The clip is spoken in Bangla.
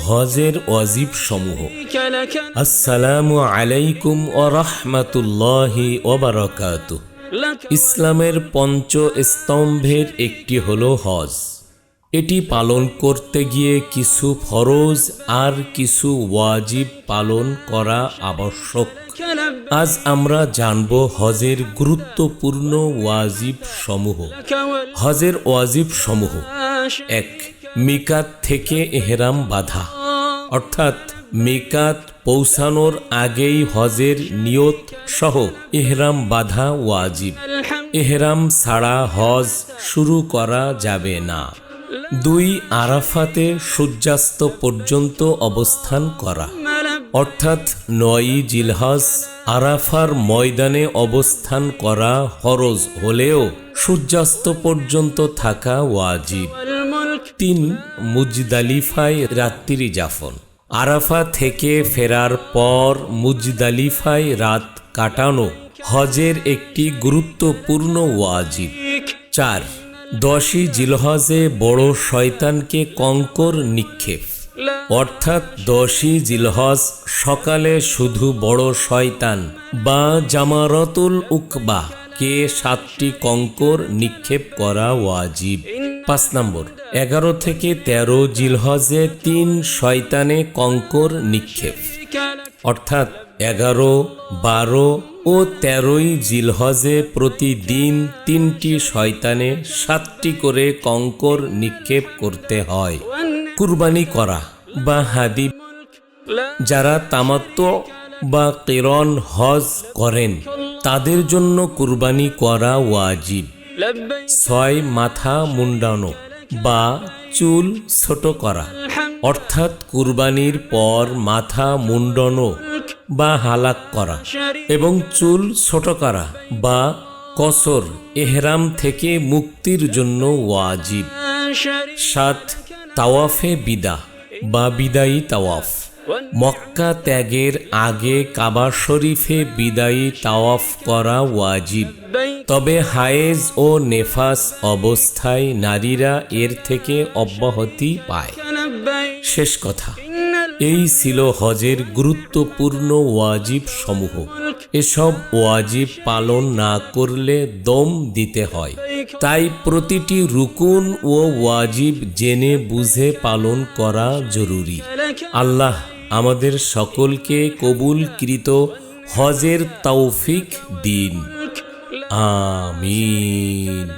হজের অজিব সমূহ। আসসালামু আলাইকুম ও রহমাতুল্লাহি ইসলামের পঞ্চ স্তম্ভের একটি হল হজ। এটি পালন করতে গিয়ে কিছু ফরজ আর কিছু ওয়াজিব পালন করা আবশ্যক। আজ আমরা জানব হজের গুরুত্বপূর্ণ ওয়াজিব সমূহ। হজের ওয়াজিব সমূহ। এক মিকাত থেকে এহরাম বাধা। অর্থাৎ মিকাত পৌঁছানোর আগেই হজের নিয়ত সহ এহরাম বাধা ওয়াজিব। এহরাম ছাড়া হজ শুরু করা যাবে না। দুই আরাফাতে সূর্যাস্ত পর্যন্ত অবস্থান করা। অর্থাৎ নয়ই জিলহাস আরাফার ময়দানে অবস্থান করা হরজ হলেও সূর্যাস্ত পর্যন্ত থাকা ওয়াজিব। তিন মুজদালিফায় রাত্রি যাপন আরাফা থেকে ফেরার পর মুজদালিফায় রাত কাটানো হজের একটি গুরুত্বপূর্ণ ওয়াজিব। চার, দশই জিলহজে বড় শয়তানকে কঙ্কর নিক্ষেপ। অর্থাৎ দশই জিলহজ সকালে শুধু বড় শয়তান বা জামারতুল উকবা কে সাতটি কঙ্কর নিক্ষেপ করা ওয়াজিব। পাঁচ নম্বর। এগারো থেকে ১৩ জিলহজে তিন শয়তানে কঙ্কর নিক্ষেপ। অর্থাৎ এগারো, বারো ও তেরোই জিলহজে প্রতিদিন তিনটি শয়তানে সাতটি করে কঙ্কর নিক্ষেপ করতে হয়। কুরবানি করা বা হাদি যারা তামাত্ম বা কেরন হজ করেন, তাদের জন্য কুরবানি করা ওয়াজিব। ছয় মাথা মুন্ডানো বা চুল ছোট করা। অর্থাৎ কুরবানির পর মাথা মুন্ডনো বা হালাক করা এবং চুল ছোট করা বা কসর, এহরাম থেকে মুক্তির জন্য ওয়াজিব। সাত, তাওয়াফে বিদা বা বিদায়ী তাওয়াফ। মক্কা ত্যাগের আগে কাবা শরীফে বিদায়ী তাওয়াফ করা ওয়াজিব। তবে হায়েজ ও নেফাস অবস্থায় নারীরা এর থেকে অব্যাহতি পায়। শেষ কথা, এই ছিল হজের গুরুত্বপূর্ণ ওয়াজিব সমূহ। এসব ওয়াজিব পালন না করলে দম দিতে হয়। তাই প্রতিটি রুকুন ও ওয়াজিব জেনে বুঝে পালন করা জরুরি। আল্লাহ আমাদের সকলকে কবুলকৃত হজের তৌফিক দিন। Amin.